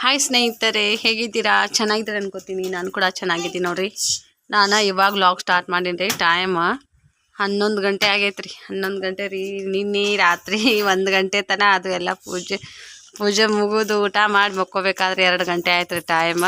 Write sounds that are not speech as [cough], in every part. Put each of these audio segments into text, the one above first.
Hi ಸ್ನೇಹಿತರೆ, ಹೇಗಿದ್ದೀರಾ? ಚೆನ್ನಾಗಿದ್ದೀರ ಅನ್ಕೋತೀನಿ ನಾನು ಕೂಡ ಚೆನ್ನಾಗಿದ್ದೀನಿ ನೋಡ್ರಿ. ನಾನು ಇವಾಗ ಲಾಗ್ ಸ್ಟಾರ್ಟ್ ಮಾಡೀನಿ ರೀ ಟೈಮ್ ಹನ್ನೊಂದು ಗಂಟೆ ಆಗೈತೆ ರೀ ಹನ್ನೊಂದು ಗಂಟೆ ರೀ. ನಿನ್ನೆ ರಾತ್ರಿ [laughs] ಒಂದು ಗಂಟೆ ತನಕ ಅದು ಎಲ್ಲ ಪೂಜೆ ಪೂಜೆ ಮುಗಿದು ಊಟ ಮಾಡಿ ಮಕ್ಕೋಬೇಕಾದ್ರೆ ಎರಡು ಗಂಟೆ ಆಯ್ತು ರೀ ಟೈಮ್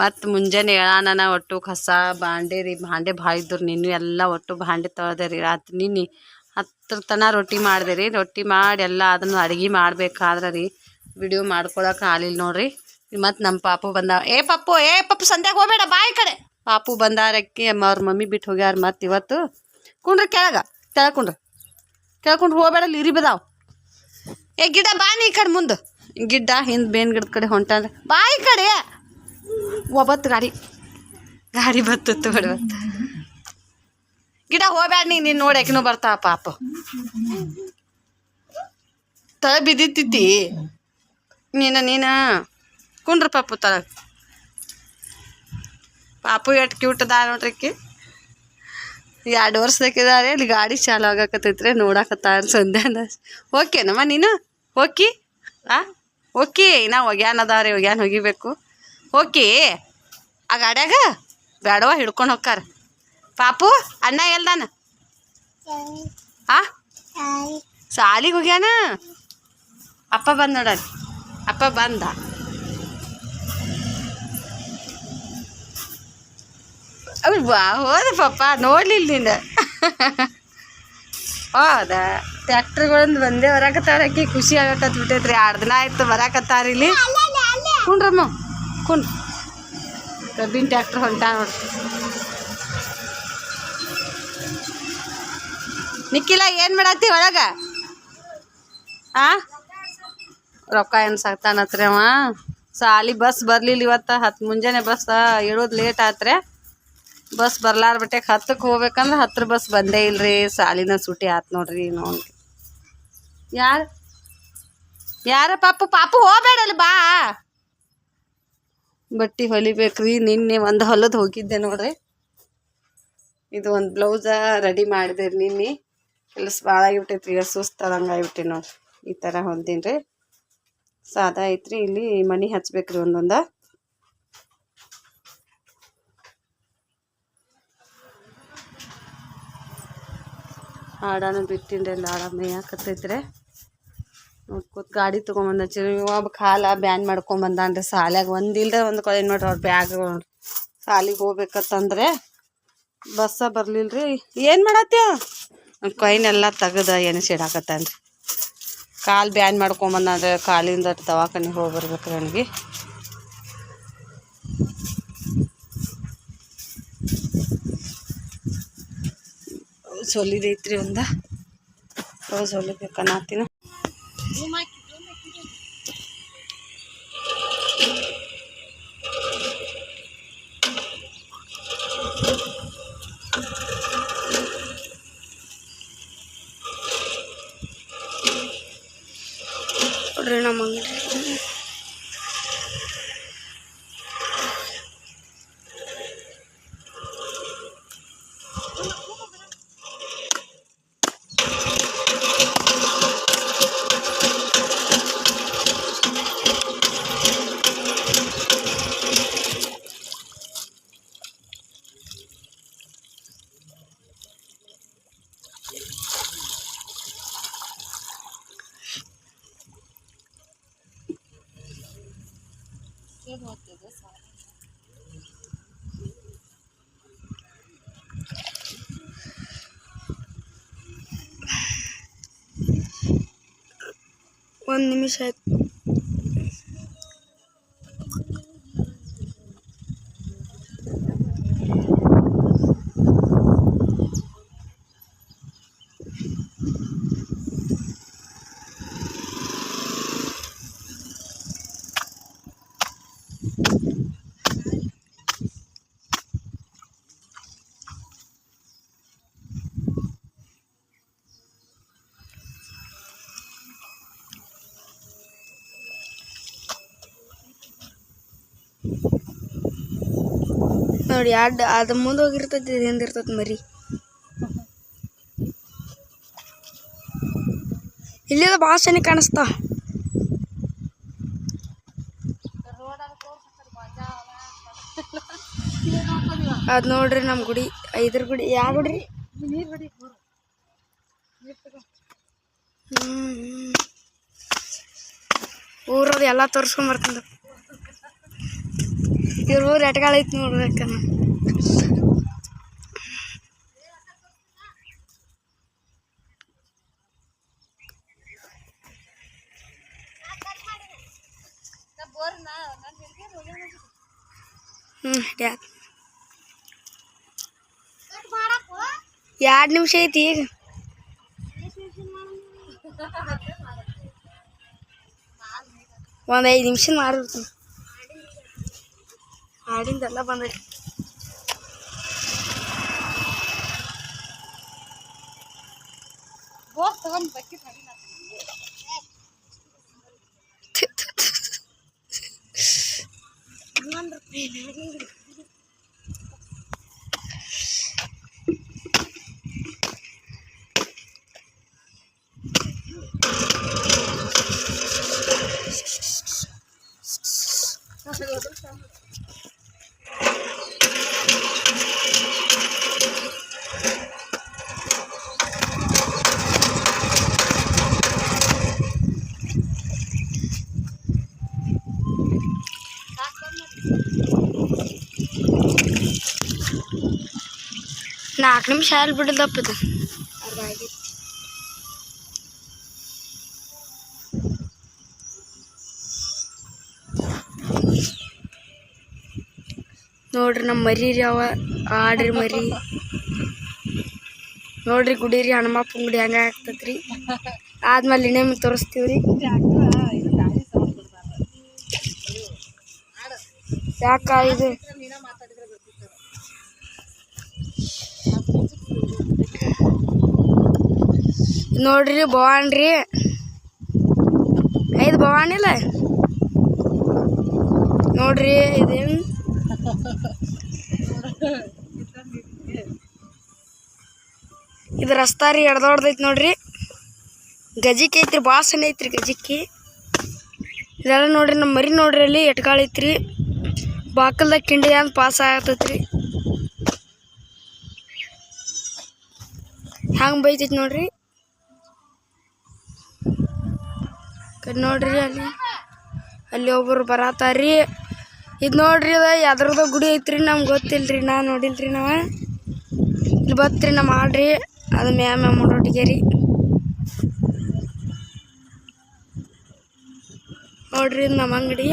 ಮತ್ತು ಮುಂಜಾನೆ ಹೇಳಾನ ಒಟ್ಟು ಕಸ, ಬಾಂಡೆ ರೀ. ಭಾಳ ಇದ್ದರು ನಿನ್ನೆ ಎಲ್ಲ ಒಟ್ಟು ಬಾಂಡೆ ತೊಳೆದೆ ರೀ. ರಾತ್ರಿ ನಿನ್ನೆ ಹತ್ತರ ತನಕ ರೊಟ್ಟಿ ಮಾಡಿದೆ ರೀ. ರೊಟ್ಟಿ ಮಾಡಿ ಎಲ್ಲ ಅದನ್ನು ಅಡುಗೆ ಮಾಡ್ಬೇಕಾದ್ರೆ ರೀ. ವಿಡಿಯೋ ಮಾಡ್ಕೊಳಕ್ಕೆ ಆಗಲಿಲ್ಲ ನೋಡ್ರಿ. ಮತ್ತು ನಮ್ಮ ಪಾಪು ಬಂದ ಏ ಪಪ್ಪು ಏ ಪಪ್ಪು ಸಂಧ್ಯಾಗ ಹೋಗ್ಬೇಡ ಬಾಯಿ ಕಡೆ. ಪಾಪು ಬಂದಾರಕ್ಕೆ ಅವ್ರ ಮಮ್ಮಿ ಬಿಟ್ಟು ಹೋಗ್ಯಾರ ಮತ್ತು ಇವತ್ತು. ಕುಂಡ್ರಿ ಕೆಳಗ, ಕೆಳಕೊಂಡ್ರಿ. ಕೆಳಕೊಂಡು ಹೋಗ್ಬೇಡ ಇರಿ ಬದಾವ್. ಏ ಗಿಡ ಬಾ ನೀ ಈ ಕಡೆ ಮುಂದೆ. ಗಿಡ್ಡ ಹಿಂದೆ ಬೇನ್ ಗಿಡದ ಕಡೆ ಹೊಂಟಂದ್ರೆ ಬಾಯಿ ಕಡೆ. ಒಬ್ಬತ್ತು ಗಾಡಿ. ಗಾಡಿ ಬತ್ತಿತ್ತು ಬಿಡು ಬತ್ತು ಗಿಡ ಹೋಗ್ಬೇಡ ನೀ, ನೀನು ನೋಡಿ ಯಾಕಿನೂ ಬರ್ತಾವ ಪಾಪ. ತಳ ಬಿದ್ದಿತ್ತೈತಿ. ನೀನು ನೀನು? ಕುಂಡ್ರ ಪಾಪು ತಳ. ಪಾಪು ಎಷ್ಟು ಕ್ಯೂಟ್ ಅದ ನೋಡ್ರಿಕ್ಕಿ ಎರಡು ವರ್ಷದಕ್ಕಿದ್ದಾರೆ ಇಲ್ಲಿ ಗಾಡಿ ಚಾಲು ಆಗಕತ್ತೈತ್ರಿ ನೋಡಕತ್ತಾರ ಸಂಧ್ಯಾನ ಓಕೆನಮ್ಮ ನೀನು? ಓಕೆ? ಆ? ಓಕೆ ನಾ ಒಗ್ಯಾನ ಅದಾವ್ರಿ ಒಗ್ಯಾನ ಹೋಗಿಬೇಕು ಓಕೆ ಆ ಗಾಡ್ಯಾಗ ಬೇಡವ ಹಿಡ್ಕೊಂಡು ಹೋಗ್ತಾರ ಪಾಪು ಅಣ್ಣ ಎಲ್ದಾನ ಆ? ಸಾಲಿಗೆ ಹೋಗ್ಯಾನ ಅಪ್ಪ ಬಂದು ನೋಡ ಅಪ್ಪ ಬಂದ. ಅವ್ರು ಬಾ ಹೋದ ಪಾಪ ನೋಡ್ಲಿಲ್ಲ ನೀನು. ಹೌದಾ? ಟ್ಯಾಕ್ಟ್ರ್ಗಳಂದು ಬಂದೇ ಬರಾಕತ್ತಾರ ಆಕಿ ಖುಷಿ ಆಗಕತ್ ಬಿಟ್ಟೈತ್ರಿ ಎರಡು ದಿನ ಆಯ್ತು ಬರಾಕತ್ತಾರ ಇಲ್ಲಿ. ಕುಂಡ್ರಮ್ಮ ಕುಂಡ್. ಕಬ್ಬಿನ ಟ್ಯಾಕ್ಟ್ರ್ ಹೊಂಟ ನೋಡ್ರಿ ನಿಕ್ಕಿಲ್ಲ ಏನು ಮಾಡತ್ತಿ ಒಳಗೆ? ಆ? ರೊಕ್ಕ ಏನು ಸಾಕ್ತಾನತ್ರಿ ಅವ? ಸಾಲಿ ಬಸ್ ಬರಲಿಲ್ಲ ಇವತ್ತು ಹತ್ತು ಮುಂಜಾನೆ ಬಸ್ ಇಳೋದು ಲೇಟ್ ಆತ್ರೆ. ಬಸ್ ಬರ್ಲಾರ ಬಿಟ್ಟೆ ಹತ್ತಕ್ಕೆ ಹೋಗ್ಬೇಕಂದ್ರೆ ಹತ್ರ ಬಸ್ ಬಂದೇ ಇಲ್ರಿ. ಸಾಲಿನ ಸೂಟಿ ಆತ್ ನೋಡ್ರಿ ನೋಡಿ ಯಾರು? ಯಾರ ಪಾಪು? ಪಾಪು ಹೋಗ್ಬೇಡಲ್ಲ ಬಾ. ಬಟ್ಟೆ ಹೊಲಿಬೇಕ್ರಿ. ನಿನ್ನೆ ಒಂದು ಹೊಲದ ಹೋಗಿದ್ದೆ ನೋಡ್ರಿ. ಇದು ಒಂದು ಬ್ಲೌಸ ರೆಡಿ ಮಾಡಿದೆ ನಿನ್ನೆ. ಕೆಲಸ ಭಾಳ ಆಗಿಬಿಟ್ಟೈತ್ರಿ ಸುಸ್ತಾದಂಗೆ ಆಗಿಬಿಟ್ಟೆ ನೋಡ್ರಿ. ಈ ಥರ ಹೊಂದಿನಿ ರೀ ಸಾದಾ ಐತ್ರಿ ಇಲ್ಲಿ ಮಣಿ ಹಚ್ಬೇಕ್ರಿ ಒಂದೊಂದು. ಆಡಾನು ಬಿಟ್ಟಿನ್ರಿ ಆಡ ಮೇಯಾಕತ್ತೈತ್ರಿ. ನೋಡ್ಕೊತ ಗಾಡಿ ತೊಗೊಂಬಂದ ಒಬ್ಬ ಕಾಲ ಬ್ಯಾನ್ ಮಾಡ್ಕೊಂಬಂದಾನ್ರಿ ಸಾಲ್ಯಾಗ. ಒಂದಿಲ್ದ ಒಂದು ಕೊಳೆ ನೋಡ್ರಿ ಅವ್ರ ಬ್ಯಾಗ್ ಸಾಲಿಗೆ ಹೋಗ್ಬೇಕತ್ತಂದ್ರೆ ಬಸ್ಸ ಬರಲಿಲ್ಲ ರೀ ಏನು ಮಾಡತ್ತೀವ ಕೊಯ್ನೆಲ್ಲ ತೆಗ್ದ ಎಣಿಸಿಡಾಕತ್ತಾನ ರೀ ಕಾಲು ಬ್ಯಾನ್ ಮಾಡ್ಕೊಂಬಂದ್ರೆ ಕಾಲಿಂದ ದವಾಖಾನೆಗೆ ಹೋಗಿ ಬರ್ಬೇಕು ನನಗೆ ಸೊಲಿದೈತ್ರಿ ಒಂದು. ಒಂದ ಬ್ಲೌಸ್ రుణం ನೋಡ್ರಿ ನಮ್ಮ ಅಂಗಡಿ ಒಂದು ನಿಮಿಷ ಆಯ್ತು ನೋಡಿ, ಅಡ್ಡ, ಅದು ಮುಂದೆ ಹೋಗಿರ್ತೈತಿ, ಇದು ಇರ್ತೈತಿ ಮರಿ. ಇಲ್ಲಿದ ಭಾಳ ಚೆನ್ನಾಗಿ ಕಾಣಿಸ್ತಾವ ಅದ್ ನೋಡ್ರಿ ನಮ್ ಗುಡಿ, ಐದ್ರ ಗುಡಿ, ಯಾವ ಗುಡಿ ಹ್ಮ್ ಊರದ ಎಲ್ಲಾ ತೋರ್ಸ್ಕೊಂಡ್ ಬರ್ತಂದ ಇವ್ರ ಊರು ಎಟ್ಗಾಳ ಐತಿ ನೋಡ್ಬೇಕ ಹ್ಮ್ ಯಾಕ್ ಎರಡು ನಿಮಿಷ ಐತಿ ಈಗ. ಒಂದು ಐದು ನಿಮಿಷ ಮಾಡಿರ್ತೀನಿ அப்படின்னு தெரியல பண்ணுறேன் ನಾಲ್ಕು ನಿಮಿಷ ಅಲ್ಲಿ ಬಿಡದಪ್ಪ ಇದು ನೋಡ್ರಿ ನಮ್ಮ ಮರಿ ರೀ ಅವ, ಆಡ್ರಿ ಮರಿ. ನೋಡ್ರಿ ಗುಡಿ ರೀ ಹನುಮಪ್ಪನ ಗುಡಿ ಹಂಗ ಆಗ್ತತ್ರಿ. ಆದ್ಮೇಲೆ ಇನ್ನೇಮ್ ತೋರಿಸ್ತೀವ್ರಿ? ಯಾಕ ಇದು ನೋಡ್ರಿ ಭವಾನ್ ರೀ. ಐದು ಭವಾನ್ ಇಲ್ಲ? ನೋಡ್ರಿ ಇದೇನು? ಇದು ರಸ್ತಾ ರೀ ಎಡ್ದೊಡ್ದೈತಿ ನೋಡ್ರಿ. ಗಜಿಕ್ ಐತ್ರಿ, ಬಾಸನ ಐತ್ರಿ ಗಜಿಕ್ಕಿ ಇದೆಲ್ಲ ನೋಡ್ರಿ ನಮ್ಮ ಮರಿ ನೋಡ್ರಿ ಅಲ್ಲಿ ಎಟ್ಕಾಳೈತ್ರಿ ಬಾಕಲ್ದಾಗ ಕಿಂಡಿ ಅಂತ ಪಾಸ್ ಆಗತೈತ್ರಿ. ಹಂಗೆ ಬೈತೈತಿ ನೋಡ್ರಿ. ನೋಡ್ರಿ ಅಲ್ಲಿ. ಅಲ್ಲಿ ಒಬ್ಬರು ಬರತಾರ್ರಿ ಇದು ನೋಡ್ರಿ ಅದ, ಯಾವ್ದ್ರದ ಗುಡಿ ಐತ್ರಿ ನಮ್ಗೆ ಗೊತ್ತಿಲ್ರಿ, ನಾ ನೋಡಿಲ್ರಿ ನಾವ. ಇಲ್ಲಿ ಬತ್ರಿ ನಮ್ಮ ಆಡ್ರಿ ಅದು ಮ್ಯಾಮ್ ಮ್ಯಾಮ್ ರೀ ನೋಡ್ರಿ ನಮ್ಮ ಅಂಗಡಿ.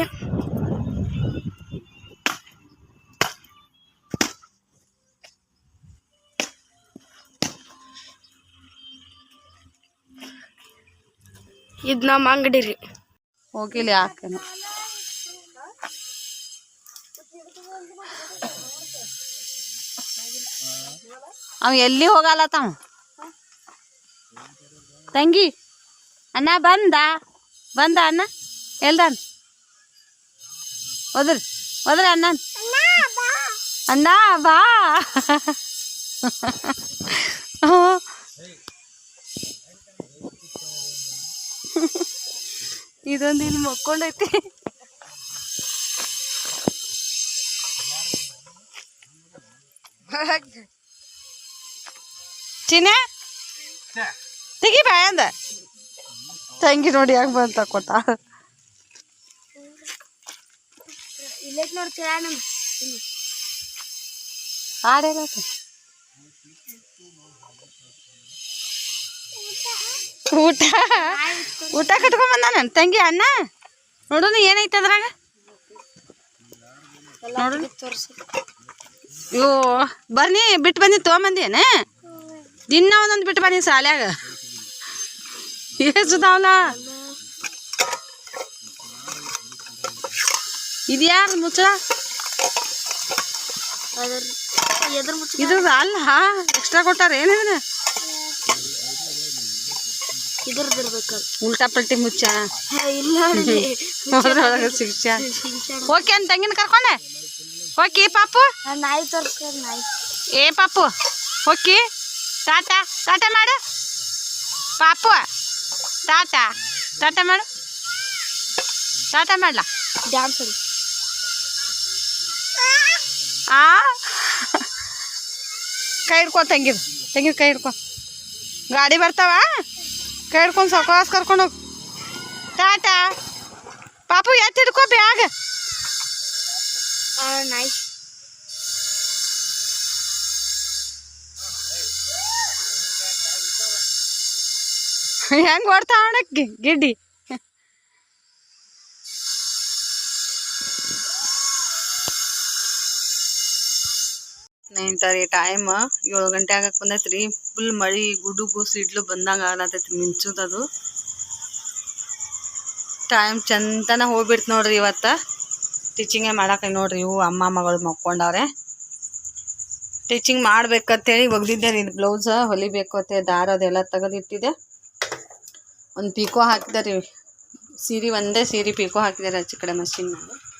ಇದು ನಮ್ಮ ಅಂಗಡಿ ರೀ. ಹೋಗಿಲಿ ಯಾಕೇನು ಅವ ಎಲ್ಲಿ ಹೋಗಲ್ಲತ್ತಾವ ತಂಗಿ, ಅಣ್ಣ ಬಂದ? ಬಂದ ಅಣ್ಣ? ಎಲ್ದಾನ ಹೋದ್ರಿ ಹೋದ್ರಿ ಅಣ್ಣ ಅಣ್ಣ ಬಾ. ಇದೊಂದು ಇಲ್ಲಿ ಮಕ್ಕೊಂಡೈತಿ. ಚಿನ್ನೆ ತೆಗಿ ಬಾಯಂದ ತಂಗಿ ನೋಡಿ ಯಾಕೆ ಬಂತ ಕೊಟ್ಟ. ಇಲ್ಲೇ ಊಟ? ಊಟ ಕಟ್ಕೊಂಡ್ ಬಂದ ನನ್ನ ತಂಗಿ ಅಣ್ಣ? ನೋಡೋಣ ಏನೈತೆ ಅದ್ರಾಗ? ನೋಡೋಣ ಇವು ಬರ್ನಿ ಬಿಟ್ಟು ಬಂದಿ ತೊಗೊಂಬಂದೇನ ದಿನ ಒಂದೊಂದು ಬಿಟ್ಟು ಬನ್ನಿ ಶಾಲ್ಯಾಗ ಏಸುದಾವಲ್ಲ ಇದ್ಯಾರು ಮುಚ್ಚಳ? ಅದ್ರ ಎದ್ರ ಮುಚ್ಚ ಇದು ಅಲ್ಲ ಎಕ್ಸ್ಟ್ರಾ ಕೊಟ್ಟಾರ ಏನಿದೆ ಉಲ್ಟಾ ಪಲ್ಟಿ ಮುಚ್ಚ. ಇಲ್ಲ ಅದ್ರೊಳಗೆ ಓಕೆ ಅಂತ ತಂಗಿನ ಕರ್ಕೊಂಡೆ? ಓಕೆ ಪಾಪು? ನಾಯಿ ತೋರಿಸ್ಕೊಂಡು ನಾಯಿ. ಏ ಪಾಪು ಓಕೆ ಟಾಟಾ ಟಾಟಾ ಮಾಡು. ಪಾಪು ಟಾಟಾ ಟಾಟಾ ಮಾಡು. ಟಾಟಾ ಮಾಡ್ಲಾ. ಡ್ಯಾನ್ಸ್ ಆ? ಕೈ ಹಿಡ್ಕೊ ತಂಗಿದು. ತಂಗಿದು ಕೈ ಹಿಡ್ಕೊ. ಗಾಡಿ ಬರ್ತಾವ? ಕೈ ಹಿಡ್ಕೊಂಡು ಕರ್ಕೊಂಡು ಹೋಗಿ. ಟಾಟಾ ಪಾಪು ಎತ್ತಿಡ್ಕೋ ಬ್ಯಾಗ್. ನೈಸ್ ಹೆಂಗ್ ಓಡ್ತಾವಣ ಗಿಡ್ಡಿ? ಸ್ನೇಹಿತರೆ ಟೈಮ್ ಏಳು ಗಂಟೆ ಆಗಕ್ಕೆ ಬಂದೈತ್ರಿ. ಫುಲ್ ಮಳಿ, ಗುಡುಗು, ಸಿಡ್ಲು ಬಂದಂಗೆ ಆಗ್ಲತ್ತೈತಿ ಅದು. ಟೈಮ್ ಚಂತನ ಹೋಗ್ಬಿಡ್ತು ನೋಡ್ರಿ ಇವತ್ತು. ಟೀಚಿಂಗೇ ಮಾಡಕ್ಕೆ ನೋಡ್ರಿ ಇವು ಅಮ್ಮ, ಮಗಳು ಮಕ್ಕೊಂಡವ್ರೆ. ಟೀಚಿಂಗ್ ಮಾಡ್ಬೇಕಂತೇಳಿ ಒಗ್ದಿದ್ದೆ ರೀ ಬ್ಲೌಸ್ ಹೊಲಿಬೇಕು ಅಂತ, ದಾರ ಅದೆಲ್ಲ ತೆಗೆದಿಟ್ಟಿದೆ ಒಂದು ಪೀಕೋ ಹಾಕಿದೆ ರೀ. ಸೀರೆ ಒಂದೇ ಸೀರೆ ಪೀಕೋ ಹಾಕಿದ್ದಾರೆ ಆಚೆ ಕಡೆ ಮಷಿನ್ ಮೇಲೆ